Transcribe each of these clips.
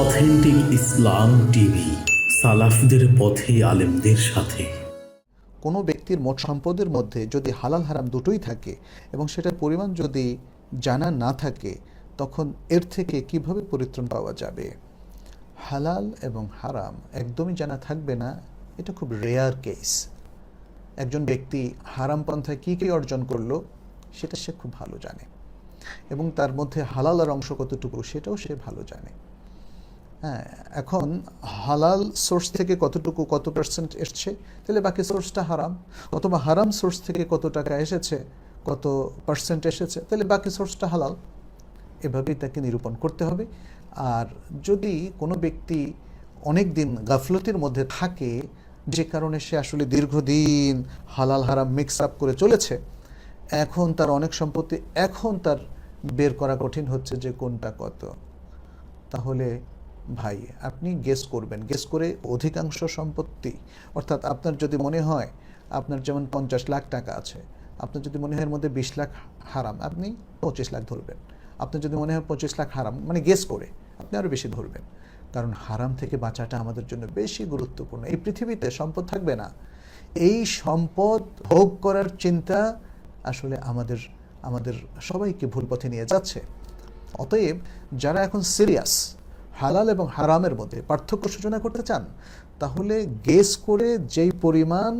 Authentic ইসলাম TV, সালাফদের পথে আলেমদের সাথে। কোনো ব্যক্তির মোট সম্পদের মধ্যে যদি হালাল হারাম দুটোই থাকে এবং সেটার পরিমাণ যদি জানা না থাকে, তখন এর থেকে কীভাবে পরিত্রাণ পাওয়া যাবে? হালাল এবং হারাম একদমই জানা থাকবে না, এটা খুব রেয়ার কেস একজন ব্যক্তি হারাম পন্থায় কী কী অর্জন করল, সেটা সে খুব ভালো জানে এবং তার মধ্যে হালালের অংশ কতটুকু, সেটাও সে ভালো জানে। হ্যাঁ এখন হালাল সোর্স থেকে কতটুকু কত পার্সেন্ট এসছে? তাহলে বাকি সোর্সটা হারাম। অথবা হারাম সোর্স থেকে কত টাকা এসেছে, কত পার্সেন্ট এসেছে, তাহলে বাকি সোর্সটা হালাল। এভাবেই তাকে নিরূপণ করতে হবে। আর যদি কোনো ব্যক্তি অনেক দিন গাফলতির মধ্যে থাকে, যে কারণে সে আসলে দীর্ঘদিন হালাল হারাম মিক্স আপ করে চলেছে, এখন তার অনেক সম্পত্তি, এখন তার বের করা কঠিন হচ্ছে যে কোনটা কত। তাহলে ভাই, আপনি গেস করবেন। গেস করে অধিকাংশ সম্পত্তি, অর্থাৎ আপনার যদি মনে হয় আপনার যেমন পঞ্চাশ লাখ টাকা আছে, আপনার যদি মনে হয় এর মধ্যে বিশ লাখ হারাম, আপনি পঁচিশ লাখ ধরবেন। আপনার যদি মনে হয় পঁচিশ লাখ হারাম মানে গেস করে আপনি আরও বেশি ধরবেন। কারণ হারাম থেকে বাঁচাটা আমাদের জন্য বেশি গুরুত্বপূর্ণ। এই পৃথিবীতে সম্পদ থাকবে না। এই সম্পদ ভোগ করার চিন্তা আসলে আমাদের আমাদের সবাইকে ভুল পথে নিয়ে যাচ্ছে। অতএব যারা এখন সিরিয়াস হালাল এবং হারামের মধ্যে পার্থক্য সূচনা করতে চান, তাহলে গেস করে যেই পরিমাণ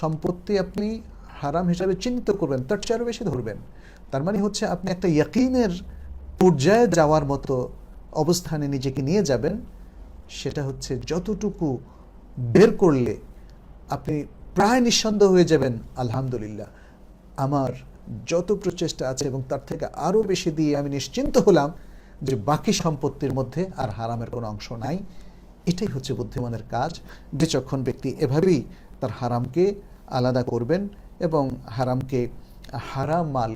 সম্পত্তি আপনি হারাম হিসাবে চিহ্নিত করবেন, তার চেয়ে আরও বেশি ধরবেন। তার মানে হচ্ছে আপনি একটা ইয়াকিনের পর্যায়ে যাওয়ার মতো অবস্থানে নিজেকে নিয়ে যাবেন, সেটা হচ্ছে যতটুকু বের করলে আপনি প্রায় নিঃসন্দেহ হয়ে যাবেন, আলহামদুলিল্লাহ। আমার যত প্রচেষ্টা আছে এবং তার থেকে আরও বেশি দিয়ে আমি নিশ্চিন্ত হলাম যে বাকি সম্পত্তির মধ্যে আর হারামের কোনো অংশ নাই, এটাই হচ্ছে বুদ্ধিমানের কাজ। বিচক্ষণ ব্যক্তি এভাবেই তার হারামকে আলাদা করবেন এবং হারামকে হারাম মাল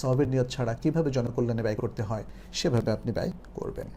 সবের নিয়ত ছাড়া কীভাবে জনকল্যাণে ব্যয় করতে হয়, সেভাবে আপনি ব্যয় করবেন।